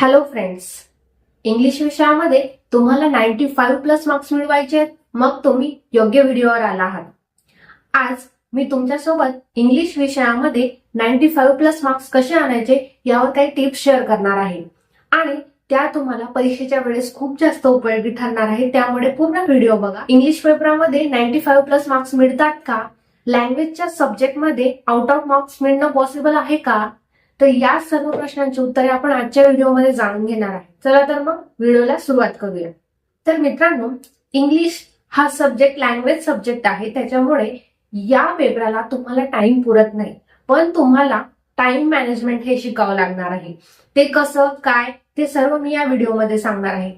Hello friends English विषयामध्ये तुम्हाला ninety five plus marks मिळवायचे आहेत. मग तुम्ही योग्य व्हिडिओवर आला आहात. आज मी तुमच्यासोबत इंग्लिश विषयामध्ये नाईन्टी फाईव्ह प्लस मार्क्स कसे आणायचे यावर काही टिप्स शेअर करणार आहे. आणि त्या तुम्हाला परीक्षेच्या वेळेस खूप जास्त उपयोगी ठरणार आहे. त्यामुळे पूर्ण व्हिडिओ बघा. इंग्लिश पेपरामध्ये नाईन्टी फाईव्ह प्लस मार्क्स मिळतात का? लँग्वेजच्या सब्जेक्टमध्ये आउट ऑफ मार्क्स मिळणं पॉसिबल आहे का? तर या सर्व प्रश्नांची उत्तरे आपण आजच्या व्हिडिओमध्ये जाणून घेणार आहे. चला तर मग व्हिडिओला सुरुवात करूया. तर मित्रांनो इंग्लिश हा सब्जेक्ट लँग्वेज सब्जेक्ट आहे. त्याच्यामुळे या पेपराला तुम्हाला टाइम पुरत नाही. पण तुम्हाला टाइम मॅनेजमेंट हे शिकावं लागणार आहे. ते कसं काय ते सर्व मी या व्हिडिओमध्ये सांगणार आहे.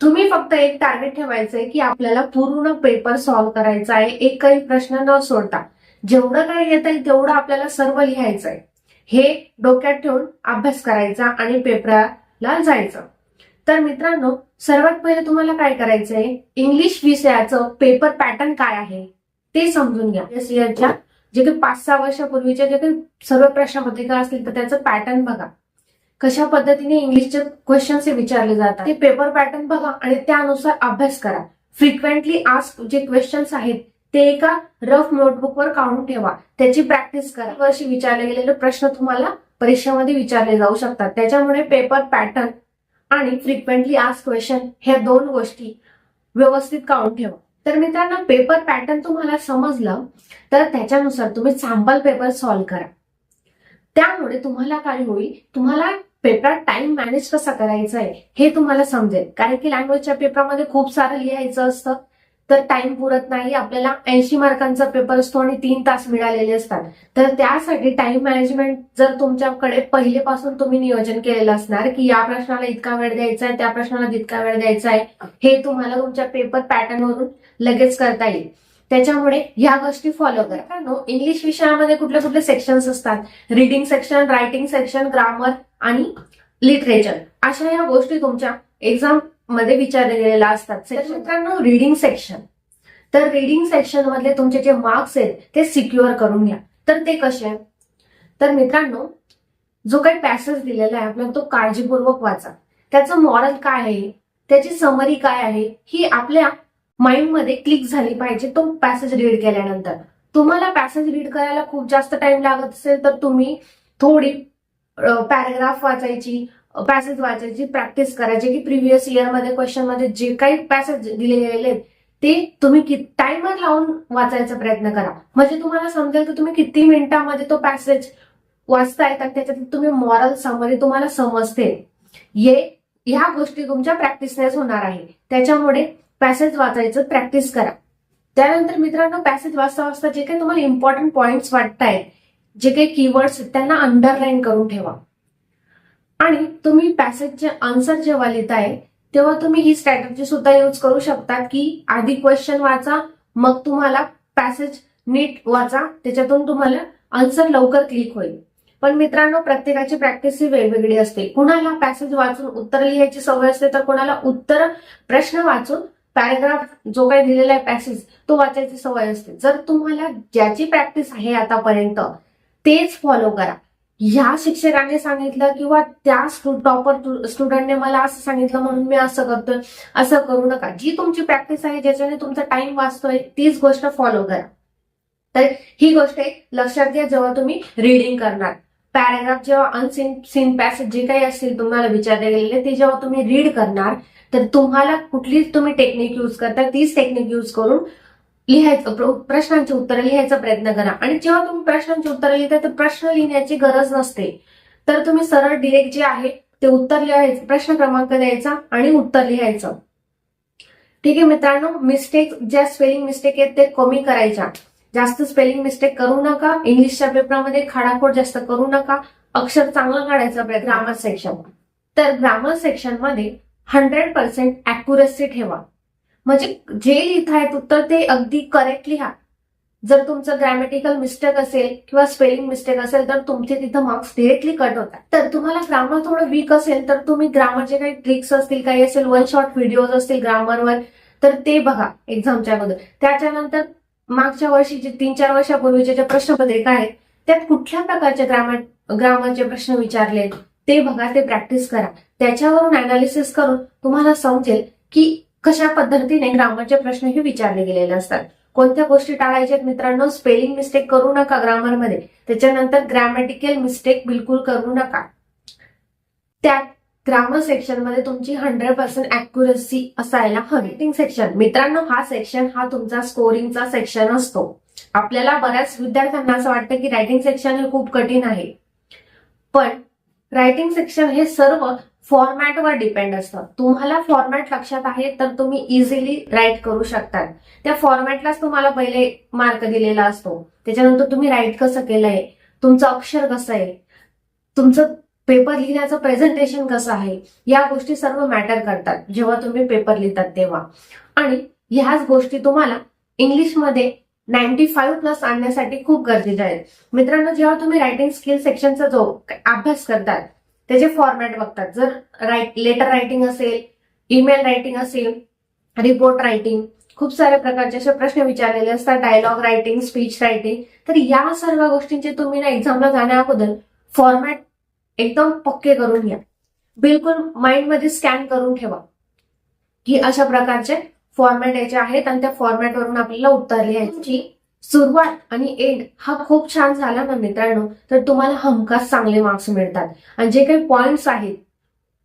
तुम्ही फक्त एक टार्गेट ठेवायचंय की आपल्याला पूर्ण पेपर सॉल्व्ह करायचा आहे. एकही प्रश्न न सोडता. जेवढं काय येत आहे तेवढं आपल्याला सर्व लिहायचं आहे हे डोक्यात ठेवून अभ्यास करायचा आणि पेपराला जायचं. तर मित्रांनो सर्वात पहिले तुम्हाला काय करायचंय? इंग्लिश विषयाचं पेपर पॅटर्न काय आहे? ते समजून घ्या. एस इयरच्या जे काही पाच सहा वर्षापूर्वीच्या जे काही सर्व प्रश्नपत्रिका असतील तर त्याचं पॅटर्न बघा. कशा पद्धतीने इंग्लिशचे क्वेश्चन्स हे विचारले जातात? ते पेपर पॅटर्न बघा आणि त्यानुसार अभ्यास करा. फ्रिक्वेंटली आस्क जे क्वेश्चन्स आहेत ते एका रफ नोटबुकवर काढून ठेवा. त्याची प्रॅक्टिस करा. वर्षी विचारले गेलेले प्रश्न तुम्हाला परीक्षेमध्ये विचारले जाऊ शकतात. त्याच्यामुळे पेपर पॅटर्न आणि फ्रिक्वेंटली आस्क क्वेश्चन ह्या दोन गोष्टी व्यवस्थित काढून ठेवा. तर मित्रांनो पेपर पॅटर्न तुम्हाला समजलं तर त्याच्यानुसार तुम्ही सॅम्पल पेपर सॉल्व्ह करा. त्यामुळे तुम्हाला काय होईल? तुम्हाला पेपरात टाइम मॅनेज कसा करायचा आहे हे तुम्हाला समजेल. कारण की लँग्वेजच्या पेपरामध्ये खूप सारं लिहायचं असतं. तर टाइम पुरत नाही. आपल्याला ऐंशी मार्कांचा पेपर असतो आणि तीन तास मिळालेले असतात. तर त्यासाठी टाइम मॅनेजमेंट जर तुमच्याकडे पहिलेपासून तुम्ही नियोजन केलेलं असणार की या प्रश्नाला इतका वेळ द्यायचा आहे त्या प्रश्नाला तितका वेळ द्यायचा आहे हे तुम्हाला तुमच्या पेपर पॅटर्न वरून लगेच करता येईल. त्याच्यामुळे ह्या गोष्टी फॉलो करा. कारण इंग्लिश विषयामध्ये कुठले कुठले सेक्शन्स असतात. Reading section writing section grammar आणि लिटरेचर अशा या गोष्टी तुमच्या एक्झाम मध्ये विचारले गेलेल्या असतात. तर मित्रांनो रिडिंग सेक्शन तर रिडिंग सेक्शन मधले तुमचे जे मार्क्स आहेत ते सिक्युअर करून घ्या. तर ते कसे तर मित्रांनो जो काही पॅसेज दिलेला आहे आपल्याला तो काळजीपूर्वक वाचा. त्याचं मॉरल काय आहे? त्याची समरी काय आहे? ही आपल्या माइंडमध्ये क्लिक झाली पाहिजे तो पॅसेज रीड केल्यानंतर. तुम्हाला पॅसेज रीड करायला खूप जास्त टाइम लागत असेल तर तुम्ही थोडी पॅराग्राफ वाचायची पॅसेज वाचायची प्रॅक्टिस करायची की प्रिव्हियस इयरमध्ये क्वेश्चनमध्ये जे काही पॅसेज दिले गेलेले आहेत ते तुम्ही टाइमर लावून वाचायचा प्रयत्न करा. म्हणजे तुम्हाला समजेल की तुम्ही किती मिनिटांमध्ये तो पॅसेज वाचताय तर त्याच्यात तुम्ही मॉरल समरी तुम्हाला समजते. ये ह्या गोष्टी तुमच्या प्रॅक्टिसनेच होणार आहे. त्याच्यामुळे पॅसेज वाचायचं प्रॅक्टिस करा. त्यानंतर मित्रांनो पॅसेज वाचता वाचता जे काही तुम्हाला इम्पॉर्टंट पॉइंट्स वाटतायत जे काही कीवर्ड्स त्यांना अंडरलाईन करून ठेवा. आणि तुम्ही पॅसेजचे आन्सर जेव्हा लिहिताय तेव्हा तुम्ही ही स्ट्रॅटर्जी सुद्धा यूज करू शकता की आधी क्वेश्चन वाचा मग तुम्हाला पॅसेज नीट वाचा त्याच्यातून तुम्हाला आन्सर लवकर क्लिक होईल. पण मित्रांनो प्रत्येकाची प्रॅक्टिस ही वेगवेगळी असते. कुणाला पॅसेज वाचून उत्तर लिहायची सवय असते तर कुणाला उत्तर प्रश्न वाचून पॅराग्राफ जो काही दिलेला आहे पॅसेज तो वाचायची सवय असते. जर तुम्हाला ज्याची प्रॅक्टिस आहे आतापर्यंत तेच फॉलो करा. ह्या शिक्षकाने सांगितलं किंवा त्या टॉपर स्टुडंटने मला असं सांगितलं म्हणून मी असं करतोय असं करू नका. जी तुमची प्रॅक्टिस आहे ज्याच्याने तुमचा टाइम वाचतोय तीच गोष्ट फॉलो करा. तर ही गोष्ट एक लक्षात घ्या जेव्हा तुम्ही रिडिंग करणार. पॅरेग्राफ जेव्हा अनसीन सीन पॅसेज जे काही असतील तुम्हाला विचारले गेलेले ते जेव्हा तुम्ही रीड करणार तर तुम्हाला कुठलीच तुम्ही टेक्निक यूज करता तीच टेक्निक यूज करून लिहायचं प्रश्नांची उत्तरं लिहायचा प्रयत्न करा. आणि जेव्हा तुम्ही प्रश्नांची उत्तरं लिहिता तर प्रश्न लिहिण्याची गरज नसते. तर तुम्ही सरळ डिरेक्ट जे आहे ते उत्तर लिहायचं प्रश्न क्रमांक द्यायचा आणि उत्तर लिहायचं. ठीक आहे मित्रांनो मिस्टेक ज्या स्पेलिंग मिस्टेक आहेत ते कमी करायच्या. जास्त स्पेलिंग मिस्टेक करू नका. इंग्लिशच्या पेपरामध्ये खाडाखोड जास्त करू नका. अक्षर चांगलं काढायचा ग्रामर सेक्शन तर ग्रामर सेक्शनमध्ये हंड्रेड पर्सेंट अॅक्युरेसी ठेवा. म्हणजे जे लिहितायत उत्तर ते अगदी करेक्ट लिहा जर तुमचं ग्रॅमॅटिकल मिस्टेक असेल किंवा स्पेलिंग मिस्टेक असेल तर तुमचे तिथं मार्क्स डिरेक्टली कट होतात. तर तुम्हाला ग्रामर थोडं वीक असेल तर तुम्ही ग्रामरचे काही ट्रिक्स असतील काही असेल वन शॉर्ट व्हिडिओज असतील ग्रामरवर तर ते बघा एक्झामच्या अगोदर. त्याच्यानंतर मागच्या वर्षी जे तीन चार वर्षापूर्वीचे जे प्रश्नपत्रिका आहेत त्यात कुठल्या प्रकारचे ग्रामर ग्रामरचे प्रश्न विचारले ते बघा ते प्रॅक्टिस करा. त्याच्यावरून अनालिसिस करून तुम्हाला समजेल की कशा पद्धतीने ग्रामरचे प्रश्नही विचारले गेलेले असतात? कोणत्या गोष्टी टाळायच्या मित्रांनो? स्पेलिंग मिस्टेक करू नका ग्रामरमध्ये. त्याच्यानंतर ग्रॅमॅटिकल मिस्टेक बिलकुल करू नका. त्यात ग्रामर सेक्शनमध्ये तुमची हंड्रेड पर्सेंट अॅक्युरसी असायला हवी. सेक्शन मित्रांनो हा सेक्शन हा तुमचा स्कोरिंगचा सेक्शन असतो. आपल्याला बऱ्याच विद्यार्थ्यांना असं वाटतं की रायटिंग सेक्शन हे खूप कठीण आहे. पण रायटिंग सेक्शन हे सर्व फॉर्मॅटवर डिपेंड असतं. तुम्हाला फॉर्मॅट लक्षात आहे तर तुम्ही इझिली राईट करू शकतात. त्या फॉर्मॅटलाच तुम्हाला पहिले मार्क दिलेला असतो. त्याच्यानंतर तुम्ही राईट कसं केलंय? तुमचं अक्षर कसं आहे? तुमचं पेपर लिहिण्याचं प्रेझेंटेशन कसं आहे? या गोष्टी सर्व मॅटर करतात जेव्हा तुम्ही पेपर लिहितात तेव्हा. आणि ह्याच गोष्टी तुम्हाला इंग्लिशमध्ये नाईन्टी फाईव्ह प्लस आणण्यासाठी खूप गरजेचं आहे मित्रांनो जेव्हा तुम्ही रायटिंग स्किल सेक्शनचा जो अभ्यास करतात त्याचे फॉर्मॅट बघतात जर राईट लेटर रायटिंग असेल ईमेल रायटिंग असेल रिपोर्ट रायटिंग खूप साऱ्या प्रकारचे असे प्रश्न विचारलेले असतात डायलॉग रायटिंग स्पीच रायटिंग तर या सर्व गोष्टींचे तुम्ही ना एक्झामला जाण्या अगोदर फॉर्मॅट एकदम पक्के करून घ्या. बिलकुल माइंडमध्ये स्कॅन करून ठेवा. की अशा प्रकारचे फॉर्मॅट याचे आहेत आणि त्या फॉर्मॅटवरून आपल्याला उत्तर लिहायची. सुरुवात आणि एंड हा खूप छान झाला ना मित्रांनो. तर तुम्हाला हमखास चांगले मार्क्स मिळतात. आणि जे काही पॉइंट्स आहेत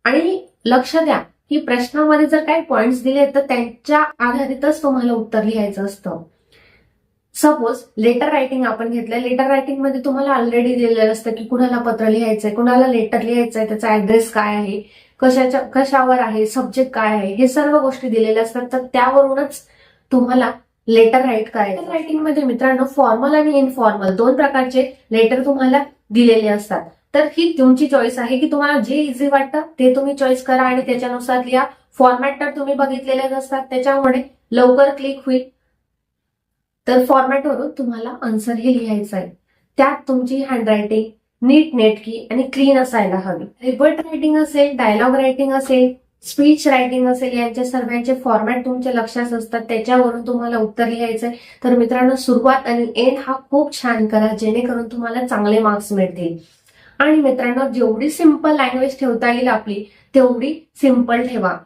आणि लक्ष द्या की प्रश्नामध्ये जर काही पॉइंट्स दिले तर त्यांच्या आधारितच तुम्हाला उत्तर लिहायचं असतं. सपोज लेटर रायटिंग आपण घेतलं लेटर रायटिंगमध्ये तुम्हाला ऑलरेडी दिलेलं असतं की कुणाला पत्र लिहायचंय कुणाला लेटर लिहायचंय त्याचा ऍड्रेस काय आहे कशाच्या कशावर आहे सब्जेक्ट काय आहे हे सर्व गोष्टी दिलेल्या असतात. तर त्यावरूनच तुम्हाला लेटर राईट करायचं रायटिंगमध्ये मित्रांनो फॉर्मल आणि इनफॉर्मल दोन प्रकारचे लेटर तुम्हाला दिलेले असतात. तर ही तुमची चॉईस आहे की तुम्हाला जे इझी वाटतं ते तुम्ही चॉईस करा आणि त्याच्यानुसार लिहा. फॉर्मॅट तर तुम्ही बघितलेलेच असतात त्याच्यामुळे लवकर क्लिक होईल. तर फॉर्मॅटवरून तुम्हाला आन्सर हे लिहायचं आहे. त्यात तुमची हँडरायटिंग नीट नेटकी आणि क्लीन असायला हवी. रिपोर्ट रायटिंग असेल डायलॉग रायटिंग असेल स्पीच रायटिंग असेल यांच्या सर्वांचे फॉर्मॅट तुमच्या लक्षात असतात त्याच्यावरून तुम्हाला उत्तर लिहायचंय. तर मित्रांनो सुरुवात आणि एंड हा खूप छान करा जेणेकरून तुम्हाला चांगले मार्क्स मिळतील. आणि मित्रांनो जेवढी सिंपल लँग्वेज ठेवता येईल आपली तेवढी सिंपल ठेवा.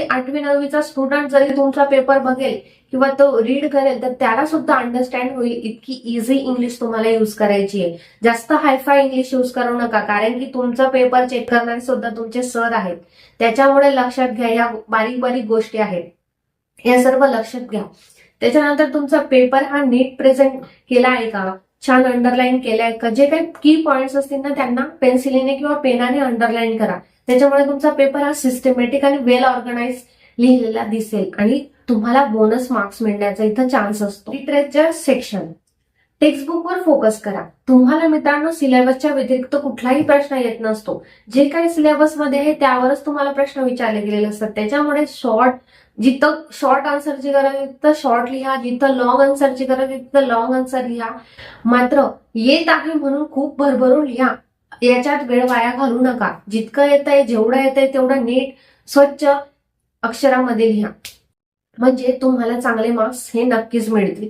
आठवी नववीचा स्टुडंट जरी तुमचा पेपर बघेल किंवा तो रीड करेल तर त्याला सुद्धा अंडरस्टँड होईल इतकी इझी इंग्लिश तुम्हाला युज करायची आहे. जास्त हायफाय इंग्लिश युज करू नका कारण की तुमचा पेपर चेक करणारे सुद्धा तुमचे सर आहेत. त्याच्यामुळे लक्षात घ्या या बारीक बारीक गोष्टी आहेत. या सर्व लक्षात घ्या. त्याच्यानंतर तुमचा पेपर हा नीट प्रेझेंट केला आहे का? छान अंडरलाईन केलाय का? जे काही की पॉइंट्स असतील ना त्यांना पेन्सिलीने किंवा पेनाने अंडरलाईन करा. त्याच्यामुळे तुमचा पेपर हा सिस्टमॅटिक आणि वेल ऑर्गनाइज लिहिलेला दिसेल. आणि तुम्हाला बोनस मार्क्स मिळण्याचा इथं चान्स असतो. लिटरेचर सेक्शन टेक्स्टबुकवर फोकस करा. तुम्हाला मित्रांनो सिलेबसच्या व्यतिरिक्त कुठलाही प्रश्न येत नसतो. जे काही सिलेबसमध्ये आहे त्यावरच तुम्हाला प्रश्न विचारले गेलेले असतात. त्याच्यामुळे शॉर्ट जिथं शॉर्ट आन्सरची गरज आहे तिथं शॉर्ट लिहा. जिथं लॉंग आन्सरची गरज आहे तिथं लॉंग आन्सर लिहा. मात्र येत आहे म्हणून खूप भरभरून लिहा. याच्यात वेळ वाया घालू नका. जितकं येत आहे जेवढं येत आहे तेवढं नीट स्वच्छ अक्षरामध्ये लिहा. म्हणजे तुम्हाला चांगले मार्क्स हे नक्कीच मिळतील.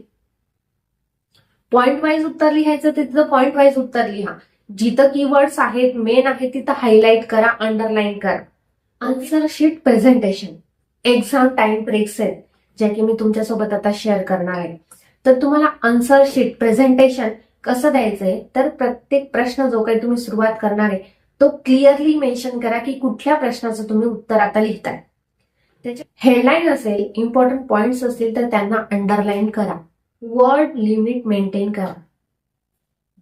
पॉइंट वाईज उत्तर लिहायचं तिथं पॉइंट वाईज उत्तर लिहा. जिथं कीवर्ड्स आहेत मेन आहे तिथं हायलाईट करा अंडरलाईन करा. Answer sheet presentation exam time breaks आहेत ज्या की मी तुमच्यासोबत आता शेअर करणार आहे. तर तुम्हाला आन्सर शीट प्रेझेंटेशन कसं द्यायचंय? तर प्रत्येक प्रश्न जो काही तुम्ही सुरुवात करणार आहे तो क्लिअरली मेन्शन करा की कुठल्या प्रश्नाचं तुम्ही उत्तर आता लिहिताय. त्याचे हेडलाईन असेल इम्पॉर्टंट पॉइंट्स असतील तर त्यांना अंडरलाईन करा. वर्ड लिमिट मेंटेन करा.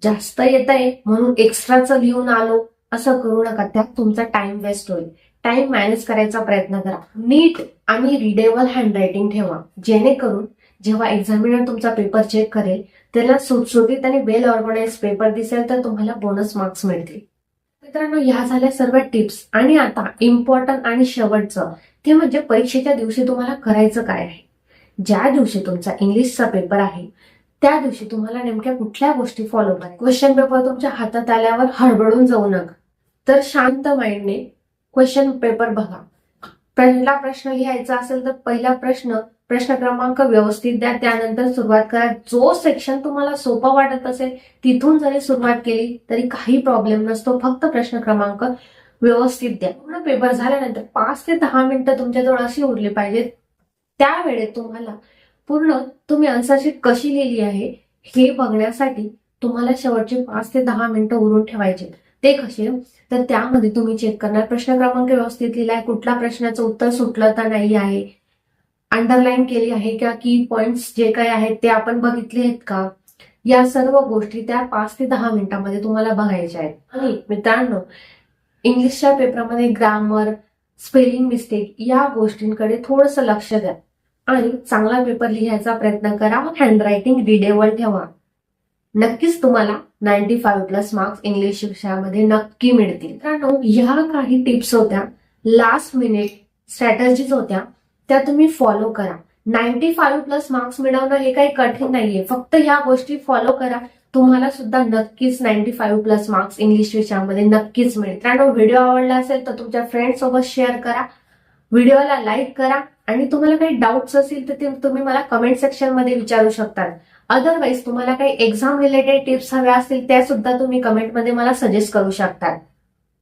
जास्त येत आहे म्हणून एक्स्ट्राचं लिहून आलो असं करू नका. त्यात तुमचा टाइम वेस्ट होईल. टाइम मॅनेज करायचा प्रयत्न करा. नीट आणि रिडेबल हँडरायटिंग ठेवा. जेणेकरून जेव्हा एक्झामिनर तुमचा पेपर चेक करेल त्याला सुटसुटीत आणि वेल ऑर्गनाइज पेपर दिसेल तर तुम्हाला बोनस मार्क्स मिळतील. मित्रांनो ह्या झाल्या सर्व टिप्स आणि आता इम्पॉर्टंट आणि शेवटचं ते म्हणजे परीक्षेच्या दिवशी तुम्हाला करायचं काय आहे? ज्या दिवशी तुमचा इंग्लिशचा पेपर आहे त्या दिवशी तुम्हाला नेमक्या कुठल्या गोष्टी फॉलो करा क्वेश्चन पेपर तुमच्या हातात आल्यावर हडबडून जाऊ नका. तर शांत माइंडने क्वेश्चन पेपर बघा. पहिला प्रश्न लिहायचा असेल तर पहिला प्रश्न प्रश्न क्रमांक व्यवस्थित द्या. त्यानंतर सुरुवात करा. जो सेक्शन तुम्हाला सोपा वाटत असेल तिथून जरी सुरुवात केली तरी काही प्रॉब्लेम नसतो. फक्त प्रश्न क्रमांक व्यवस्थित द्या. पूर्ण पेपर झाल्यानंतर पाच ते दहा मिनिटं तुमच्याजवळ अशी उरली पाहिजेत. त्यावेळेत तुम्हाला पूर्ण तुम्ही आन्सरशीट कशी लिहिली आहे हे बघण्यासाठी तुम्हाला शेवटचे पाच ते दहा मिनिटं उरून ठेवायचे. ते कसे? तर त्यामध्ये तुम्ही चेक करणार. प्रश्न क्रमांक व्यवस्थित लिहिला आहे कुठल्या प्रश्नाचं उत्तर सुटलं तर नाही आहे. अंडरलाईन केली आहे का की पॉइंट्स जे काही आहेत ते आपण बघितले आहेत का? या सर्व गोष्टी त्या पाच ते दहा मिनिटांमध्ये तुम्हाला बघायच्या आहेत. आणि मित्रांनो इंग्लिशच्या पेपरमध्ये ग्रामर स्पेलिंग मिस्टेक या गोष्टींकडे थोडंसं लक्ष द्या. आणि चांगला पेपर लिहायचा प्रयत्न करा. हँडरायटिंग रिडेबल ठेवा. नक्कीच तुम्हाला ninety five plus marks English विषयामध्ये नक्की मिळतील. मित्रांनो ह्या काही टिप्स होत्या. लास्ट मिनिट स्ट्रॅटर्जीज होत्या. त्या तुम्ही फॉलो करा. नाईन्टी फाईव्ह प्लस मार्क्स मिळवणं हे काही कठीण नाहीये. फक्त ह्या गोष्टी फॉलो करा. तुम्हाला सुद्धा नक्कीच ninety five plus marks English विषयामध्ये नक्कीच मिळेल मित्रांनो व्हिडिओ आवडला असेल तर तुमच्या फ्रेंड्स सोबत शेअर करा. व्हिडिओला लाईक करा. आणि तुम्हाला काही डाऊट्स असतील तर ते तुम्ही मला कमेंट सेक्शनमध्ये विचारू शकतात. अदरवाईज तुम्हाला काही एक्झाम रिलेटेड टिप्स हव्या असतील त्या सुद्धा तुम्ही कमेंटमध्ये मला सजेस्ट करू शकतात.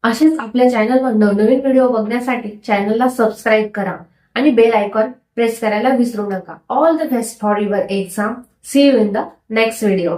असेच आपल्या चॅनलवर नवनवीन व्हिडिओ बघण्यासाठी चॅनलला सबस्क्राईब करा. आणि बेल आयकॉन प्रेस करायला विसरू नका. All the best for your exam see you in the next video